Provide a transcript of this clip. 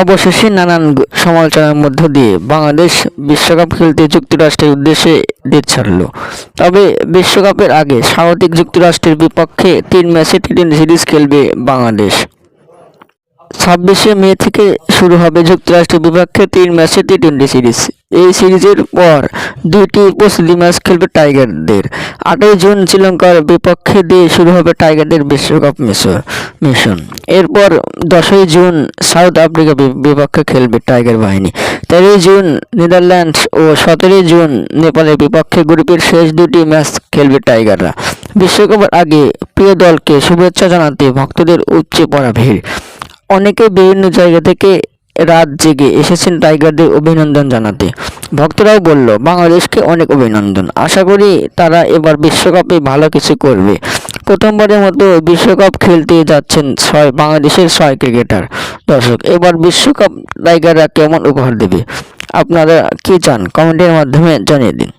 অবশেষে নানান সমালোচনার মধ্য দিয়ে বাংলাদেশ বিশ্বকাপ খেলতে যুক্তরাষ্ট্রের উদ্দেশ্যে দেশ ছাড়ল। তবে বিশ্বকাপের আগে স্বাগতিক যুক্তরাষ্ট্রের বিপক্ষে তিন ম্যাচে টি সিরিজ খেলবে বাংলাদেশ। ছাব্বিশে মে থেকে শুরু হবে যুক্তরাষ্ট্রের বিপক্ষে তিন ম্যাচে টি টোয়েন্টি সিরিজ। এই সিরিজের পর দুইটি প্রস্তুতি ম্যাচ খেলবে টাইগারদের। আটই জুন শ্রীলঙ্কার বিপক্ষে দিয়ে শুরু হবে টাইগারদের বিশ্বকাপ মিশন। এরপর দশই জুন সাউথ আফ্রিকা বিপক্ষে খেলবে টাইগার বাহিনী। তেরোই জুন নেদারল্যান্ডস ও সতেরোই জুন নেপালের বিপক্ষে গ্রুপের শেষ দুটি ম্যাচ খেলবে টাইগাররা। বিশ্বকাপের আগে প্রিয় দলকে শুভেচ্ছা জানাতে ভক্তদের উপচে পড়া ভিড়। অনেকে বিভিন্ন জায়গা থেকে রাত জেগে এসেছেন টাইগারদের অভিনন্দন জানাতে। ভক্তরাও বলল, বাংলাদেশকে অনেক অভিনন্দন। আশা করি তারা এবার বিশ্বকাপে ভালো কিছু করবে। প্রথমবারের মতো বিশ্বকাপ খেলতে যাচ্ছেন ছয়, বাংলাদেশের ছয় ক্রিকেটার। দর্শক, এবার বিশ্বকাপ টাইগাররা কেমন উপহার দেবে? আপনারা কি চান? কমেন্টের মাধ্যমে জানিয়ে দিন।